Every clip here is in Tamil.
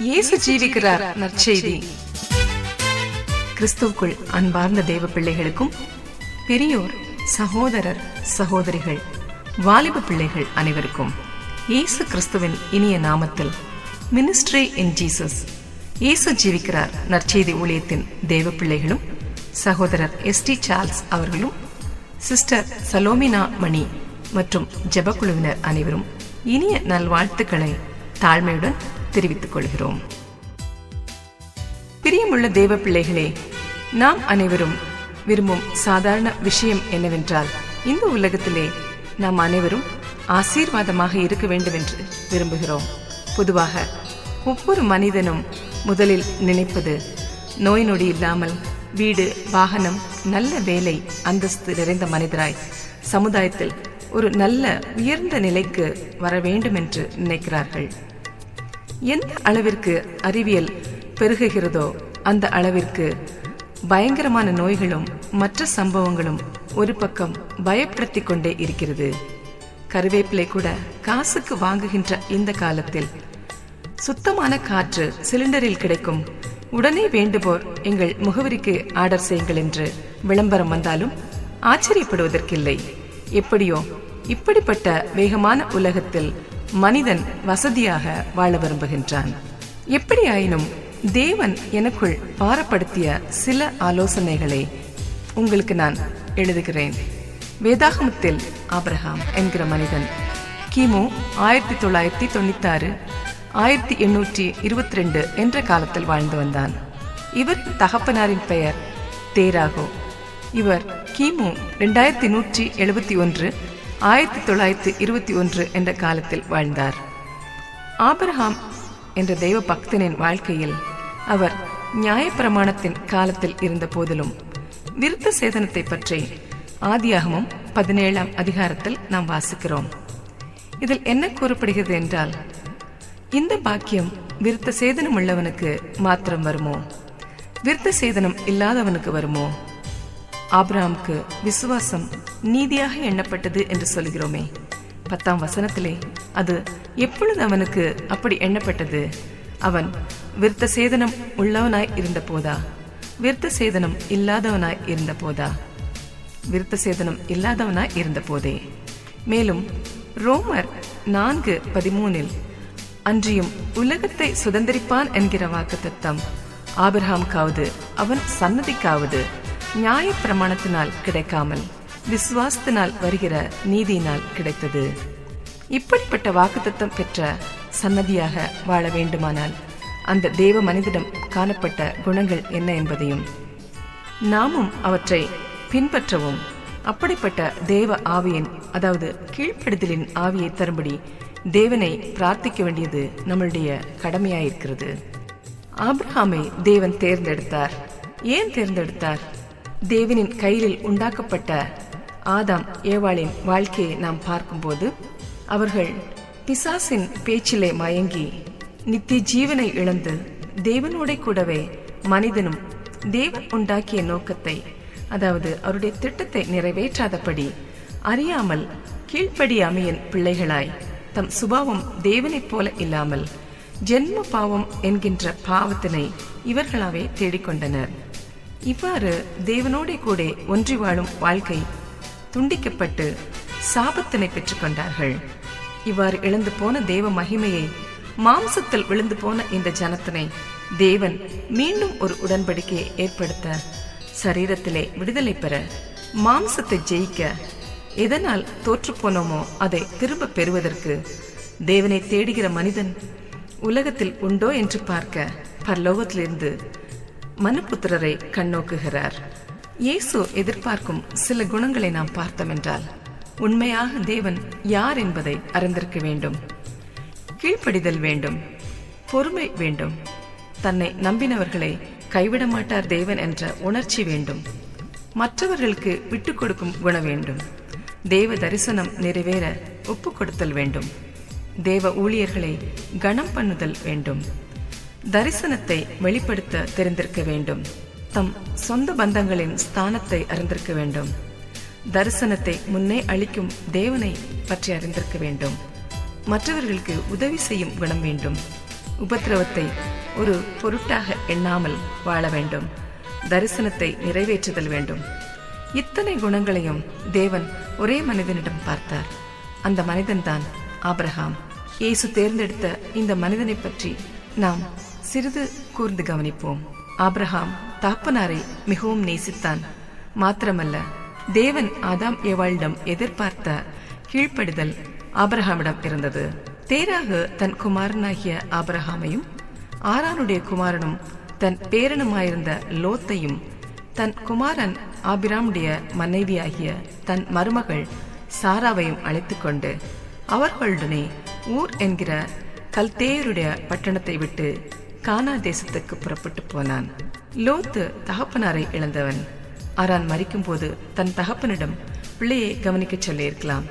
இயேசு ஜீவிக்கிறார் நற்செய்தி. கிறிஸ்துவுக்குள் அன்பார்ந்த தேவ பிள்ளைகளுக்கும் பெரியோர் சகோதரர் சகோதரிகள் வாலிப பிள்ளைகள் அனைவருக்கும் இயேசு கிறிஸ்துவின் இனிய நாமத்தில் மினிஸ்ட்ரி இன் ஜீசஸ் இயேசு ஜீவிக்கிறார் நற்செய்தி ஊழியத்தின் தேவ பிள்ளைகளும் சகோதரர் எஸ் டி சார்ல்ஸ் அவர்களும் சிஸ்டர் சலோமினா மணி மற்றும் ஜெபக்குழுவினர் அனைவரும் இனிய நல்வாழ்த்துக்களை தாழ்மையுடன் தெரிவித்துக் கொள்கிறோம். பிரியமுள்ள தேவ பிள்ளைகளே நாம் அனைவரும் விரும்பும் சாதாரண விஷயம் என்னவென்றால் இந்த உலகத்திலே நாம் அனைவரும் ஆசீர்வாதமாக இருக்க வேண்டும் என்று விரும்புகிறோம். பொதுவாக ஒவ்வொரு மனிதனும் முதலில் நினைப்பது நோய் நொடி இல்லாமல் வீடு வாகனம் நல்ல வேலை அந்தஸ்து நிறைந்த மனிதராய் சமுதாயத்தில் ஒரு நல்ல உயர்ந்த நிலைக்கு வர வேண்டும் என்று நினைக்கிறார்கள். எந்த அளவிற்கு அறிவியல் பெருகுகிறதோ அந்த அளவிற்கு பயங்கரமான நோய்களும் மற்ற சம்பவங்களும் ஒரு பக்கம் பயப்படுத்தி கொண்டே இருக்கிறது. கருவேப்பிலை கூட காசுக்கு வாங்குகின்ற இந்த காலத்தில் சுத்தமான காற்று சிலிண்டரில் கிடைக்கும். உடனே வேண்டுபோர் எங்கள் முகவரிக்கு ஆர்டர் செய்யுங்கள் என்று விளம்பரம் வந்தாலும் ஆச்சரியப்படுவதற்கில்லை. எப்படியோ இப்படிப்பட்ட வேகமான உலகத்தில் மனிதன் வசதியாக வாழ விரும்புகின்றான். எப்படியாயினும் தேவன் எனக்குள் பாரப்படுத்திய சில ஆலோசனைகளை உங்களுக்கு நான் எழுதுகிறேன். வேதாகமத்தில் ஆபிரகாம் என்கிற மனிதன் கிமு ஆயிரத்தி தொள்ளாயிரத்தி தொண்ணூத்தாறு ஆயிரத்தி எண்ணூற்றி இருபத்தி ரெண்டு என்ற காலத்தில் வாழ்ந்து வந்தான். இவர் தகப்பனாரின் பெயர் தேராகோ. இவர் கிமு ரெண்டாயிரத்தி நூற்றி எழுபத்தி ஒன்று ஆயிரத்தி தொள்ளாயிரத்தி இருபத்தி ஒன்று என்ற காலத்தில் வாழ்ந்தார். ஆபரஹாம் என்ற தெய்வ பக்தனின் வாழ்க்கையில் அவர் நியாயப்பிரமாணத்தின் காலத்தில் இருந்த போதிலும் விருத்த சேதனத்தை பற்றி ஆதியாகமும் பதினேழாம் அதிகாரத்தில் நாம் வாசிக்கிறோம். இதில் என்ன கூறப்படுகிறது என்றால் இந்த பாக்கியம் விருத்த சேதனம் உள்ளவனுக்கு மாத்திரம் வருமோ? விருத்த சேதனம் இல்லாதவனுக்கு வருமோ? ஆபிரகாமுக்கு விசுவாசம் நீதியாக எண்ணப்பட்டது என்று சொல்கிறோமே பத்தாம் வசனத்திலே அது எப்பொழுது அவனுக்கு அப்படி எண்ணப்பட்டது? அவன் விருத்த சேதனம் உள்ளவனாய் இருந்த போதா? விருத்த சேதனம் இல்லாதவனாய் இருந்த போதா? விருத்த சேதனம் இல்லாதவனாய் இருந்த போதே. மேலும் ரோமர் நான்கு பதிமூனில் அன்றியும் உலகத்தை சுதந்திரிப்பான் என்கிற வாக்கு தத்தம் ஆபிரஹாம்காவது அவன் சன்னதிக்காவது நியாய பிரமாணத்தினால் கிடைக்காமல் விசுவாசத்தினால் வருகிற நீதியினால் கிடைத்தது. இப்படிப்பட்ட வாக்குத்தத்தம் பெற்ற சன்னதியாக வாழ வேண்டுமானால் அந்த தேவ மனிதனிடம் காணப்பட்ட குணங்கள் என்ன என்பதையும் நாமும் அவற்றை பின்பற்றவும். அப்படிப்பட்ட தேவ ஆவியின் அதாவது கீழ்ப்படுதலின் ஆவியை தரும்படி தேவனை பிரார்த்திக்க வேண்டியது நம்மளுடைய கடமையாயிருக்கிறது. ஆப்ரஹாமை தேவன் தேர்ந்தெடுத்தார். ஏன் தேர்ந்தெடுத்தார்? தேவனின் கையில் உண்டாக்கப்பட்ட ஆதாம் ஏவாளின் வாழ்க்கையை நாம் பார்க்கும்போது அவர்கள் பிசாசின் பேச்சிலே மயங்கி நித்திய ஜீவனை இழந்து தேவனோட கூடவே மனிதனும் தேவன் உண்டாக்கிய நோக்கத்தை அதாவது அவருடைய திட்டத்தை நிறைவேற்றாதபடி அறியாமல் கீழ்ப்படியாமையின் பிள்ளைகளாய் தம் சுபாவம் தேவனைப் போல இல்லாமல் ஜென்ம பாவம் என்கின்ற பாவத்தினை இவர்களாவே தேடிக்கொண்டனர். இவ்வாறு தேவனோட கூட ஒன்றி வாழும் வாழ்க்கை துண்டிக்கப்பட்டு சாபத்தினை பெற்றுக்கொண்டார்கள் இவ்வாறு இழந்து போன தேவ மகிமையை மாம்சத்தில் விழுந்து போன இந்த ஜனத்தினை தேவன் மீண்டும் ஒரு உடன்படிக்கையை ஏற்படுத்த சரீரத்திலே விடுதலை பெற மாம்சத்தை ஜெயிக்க எதனால் தோற்று போனோமோ அதை திரும்ப பெறுவதற்கு தேவனை தேடுகிற மனிதன் உலகத்தில் உண்டோ என்று பார்க்க பரலோகத்திலிருந்து மனுபுத்திரரை கண்ணோக்குகிறார். இயேசு எதிர்பார்க்கும் சில குணங்களை நாம் பார்த்தோம் என்றால் உண்மையாக தேவன் யார் என்பதை அறிந்திருக்க வேண்டும். கீழ்ப்படிதல் வேண்டும். பொறுமை வேண்டும். தன்னை நம்பினவர்களை கைவிட மாட்டார் தேவன் என்ற உணர்ச்சி வேண்டும். மற்றவர்களுக்கு விட்டு கொடுக்கும் குண வேண்டும். தேவ தரிசனம் நிறைவேற ஒப்பு கொடுத்தல் வேண்டும். தேவ ஊழியர்களை கனம் பண்ணுதல் வேண்டும். தரிசனத்தை வெளிப்படுத்த தெரிந்திருக்க வேண்டும். தம் சொந்த பந்தங்களின் ஸ்தானத்தை அறிந்திருக்க வேண்டும். தரிசனத்தை முன்னே அளிக்கும் தேவனை பற்றி அறிந்திருக்க வேண்டும். மற்றவர்களுக்கு உதவி செய்யும் குணம் வேண்டும். உபத்திரவத்தை ஒரு பொருட்டாக எண்ணாமல் வாழ வேண்டும். தரிசனத்தை நிறைவேற்றுதல் வேண்டும். இத்தனை குணங்களையும் தேவன் ஒரே மனிதனிடம் பார்த்தார். அந்த மனிதன்தான் ஆப்ரஹாம் இயேசு தேர்ந்தெடுத்த இந்த மனிதனை பற்றி நாம் சிறிது கூர்ந்து கவனிப்போம். ஆப்ரஹாம் தாப்பனாரை மிகவும் நேசித்தான். மாத்திரமல்ல தேவன் ஆதாம் ஏவாளிடம் எதிர்பார்த்த கீழ்ப்படுதல் ஆபிரகாமிடம் இருந்தது. தேராக தன் குமாரனாகிய ஆபரஹாமையும் ஆரானுடைய குமாரனும் தன் பேரனுமாயிருந்த லோத்தையும் தன் குமாரன் ஆபிராமுடைய மனைவியாகிய தன் மருமகள் சாராவையும் அழைத்துக் கொண்டு அவர்களுடனே ஊர் என்கிற கல்தேயருடைய பட்டணத்தை விட்டு கானா தேசத்துக்கு புறப்பட்டு போனான். லோத்து தகப்பனாரை இழந்தவன். ஆரான் மறிக்கும்போது தன் தகப்பனிடம் பிள்ளையை கவனிக்கச் சொல்லியிருக்கலாம்.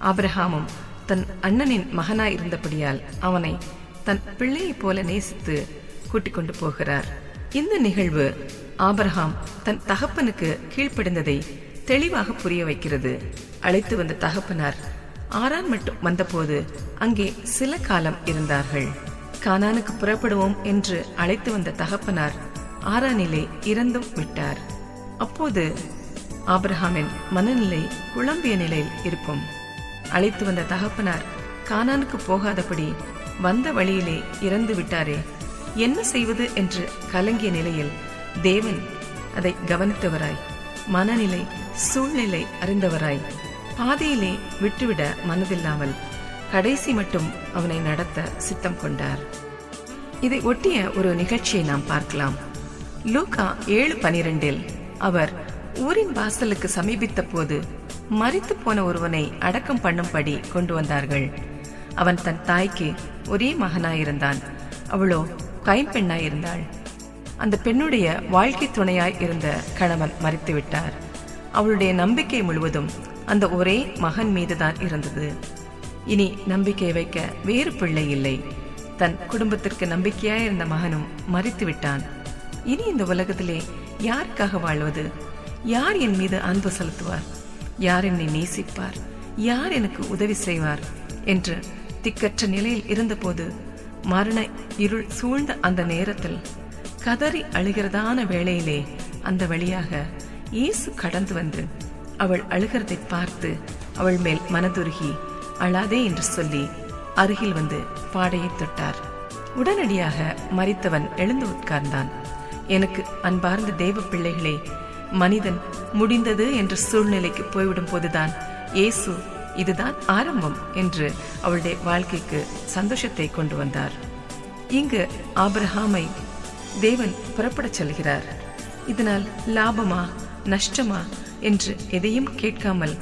ஆபிரஹாமும் தன் அண்ணனின் மகனாய் இருந்தபடியால் அவனை தன் பிள்ளையைப் போல நேசித்து கூட்டிக் கொண்டு போகிறார். இந்த நிகழ்வு ஆபரஹாம் தன் தகப்பனுக்கு கீழ்ப்படிந்ததை தெளிவாக புரிய வைக்கிறது. அழைத்து வந்த தகப்பனார் ஆறான் மட்டும் வந்தபோது அங்கே சில காலம் இருந்தார்கள். கானானுக்கு புறப்படுவோம் என்று அழைத்து வந்த தகப்பனார் ஆறானிலே இறந்தும் விட்டார். அப்போது ஆப்ரஹாமின் மனநிலை குழம்பிய நிலையில் இருக்கும் அழைத்து வந்த தகப்பனார் கானானுக்கு போகாதபடி வந்த வழியிலே இறந்து விட்டாரே என்ன செய்வது என்று கலங்கிய நிலையில் தேவன் அதை கவனித்தவராய் மனநிலை சூழ்நிலை அறிந்தவராய் பாதியிலே விட்டுவிட மனதில்லாமல் கடைசி மட்டும் அவனை நடத்த சித்தம் கொண்டார். இதை ஒட்டிய ஒரு நிகழ்ச்சியை நாம் பார்க்கலாம். லூகா ஏழு பனிரெண்டில் அவர் ஊரின் வாசலுக்கு சமீபித்த போது மறித்து போன ஒருவனை அடக்கம் பண்ணும்படி கொண்டு வந்தார்கள். அவன் தன் தாய்க்கு ஒரே மகனாயிருந்தான். அவளோ கைம்பெண்ணாயிருந்தாள் அந்த பெண்ணுடைய வாழ்க்கை துணையாய் இருந்த கணவன் மறித்து விட்டார் அவளுடைய நம்பிக்கை முழுவதும் அந்த ஒரே மகன் மீதுதான் இருந்தது. இனி நம்பிக்கை வைக்க வேறு பிள்ளை இல்லை. தன் குடும்பத்திற்கு நம்பிக்கையாய் இருந்த மகனும் மறித்து விட்டான். இனி இந்த உலகத்திலே யாருக்காக வாழ்வது? யார் என் மீது அன்பு செலுத்துவார்? யார் என்னை நேசிப்பார்? யார் எனக்கு உதவி செய்வார்? என்று திக்கற்ற நிலையில் இருந்தபோது மரண இருள் சூழ்ந்த அந்த நேரத்தில் கதறி அழுகிறதான வேளையிலே அந்த வழியாக இயேசு கடந்து வந்து அவள் அழுகிறதை பார்த்து அவள் மேல் மனதுருகி அழாதே என்று சொல்லி அருகில் வந்து பாடையை தொட்டார். உடனடியாக மறித்தவன் எழுந்து உட்கார்ந்தான். எனக்கு அன்பார்ந்த தேவ பிள்ளைகளே மனிதன் முடிந்தது என்ற சூழ்நிலைக்கு போய்விடும் போதுதான் இயேசு இதுதான் ஆரம்பம் என்று அவளுடைய வாழ்க்கைக்கு சந்தோஷத்தை கொண்டு வந்தார். இங்கு ஆபிரஹாமை தேவன் புறப்படச் செல்கிறார். இதனால் லாபமா நஷ்டமா என்று எதையும் கேட்காமல்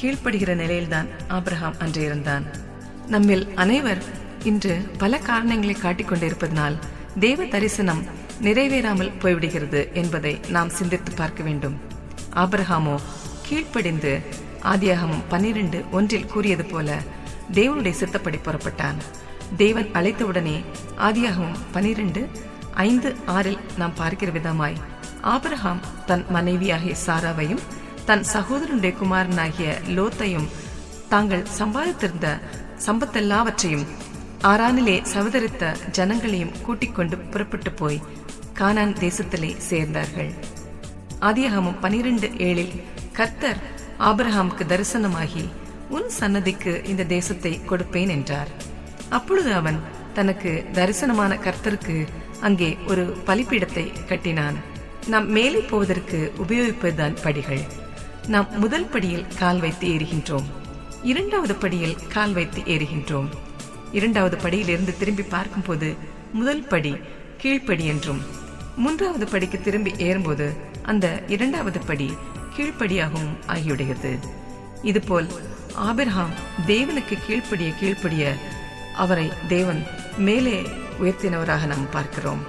கீழ்ப்படுகிற நிலையில்தான் ஆப்ரஹாம் அன்று இருந்தான் நம்மில் அனைவர் இன்று பல காரணங்களை காட்டிக் கொண்டிருப்பதனால் தேவ தரிசனம் நிறைவேறாமல் போய்விடுகிறது என்பதை நாம் சிந்தித்து பார்க்க வேண்டும். ஆபிரஹாமோ கீழ்ப்படிந்து ஆதியாகமும் பன்னிரண்டு ஒன்றில் கூறியது போல தேவனுடைய சித்தப்படி புறப்பட்டான். தேவன் அழைத்தவுடனே ஆதியாகமும் பனிரெண்டு ஐந்து ஆறில் நாம் பார்க்கிற விதமாய் ஆபிரஹாம் தன் மனைவியாகிய சாராவையும் தன் சகோதரனுடைய குமாரனாகிய லோத்தையும் தாங்கள் சம்பாதித்திருந்த சம்பத்தெல்லாவற்றையும் ஆறானிலே சவதரித்த ஜனங்களையும் கூட்டிக் கொண்டு புறப்பட்டு போய் கானான் தேசத்திலே சேர்ந்தார்கள். ஆதியாகமும் பனிரெண்டு ஏழில் கர்த்தர் ஆபிரஹாமுக்கு தரிசனமாகி உன் சன்னதிக்கு இந்த தேசத்தை கொடுப்பேன் என்றார். அப்பொழுது அவன் தனக்கு தரிசனமான கர்த்தருக்கு அங்கே ஒரு பலிப்பீடத்தை கட்டினான். நாம் மேலே போவதற்கு உபயோகிப்பதுதான் படிகள். நாம் முதல் படியில் கால் வைத்து ஏறுகின்றோம். இரண்டாவது படியில் கால் வைத்து ஏறுகின்றோம். இரண்டாவது படியிலிருந்து திரும்பி பார்க்கும்போது முதல் படி கீழ்ப்படி என்றும் மூன்றாவது படிக்கு திரும்பி ஏறும்போது அந்த இரண்டாவது படி கீழ்ப்படியாகவும் ஆகியுடையது. இதுபோல் ஆபிரஹாம் தேவனுக்கு கீழ்ப்படிய கீழ்ப்படிய அவரை தேவன் மேலே உயர்த்தினவராக நாம் பார்க்கிறோம்.